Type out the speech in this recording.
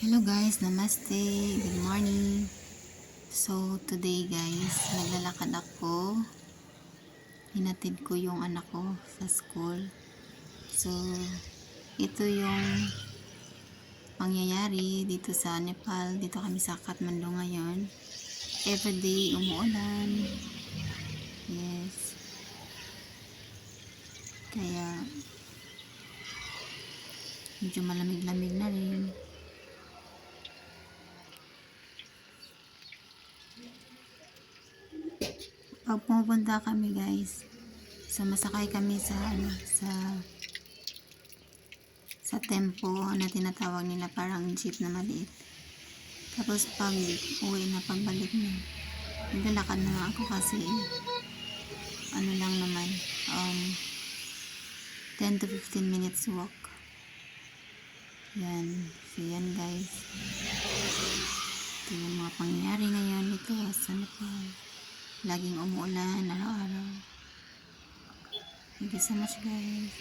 Hello guys, namaste. Good morning. So, today guys, naglalakad ako. Hinatid ko yung anak ko sa school. So, ito yung pangyayari dito sa Nepal. Dito kami sa Kathmandu ngayon. Everyday umuulan. Yes. Kaya, medyo malamig-lamig na rin. Pag pumupunta kami guys so masakay kami sa ano sa sa tempo na tinatawag nila parang jeep na maliit. Tapos pag uwi na pagbalik na naglalakad na ako kasi ano lang naman um 10 to 15 minutes walk. Yan. So yan guys. Ito yung mga pangyayari ngayon. Sa Nepal Laging umuulan, araw-araw. Thank you so much guys.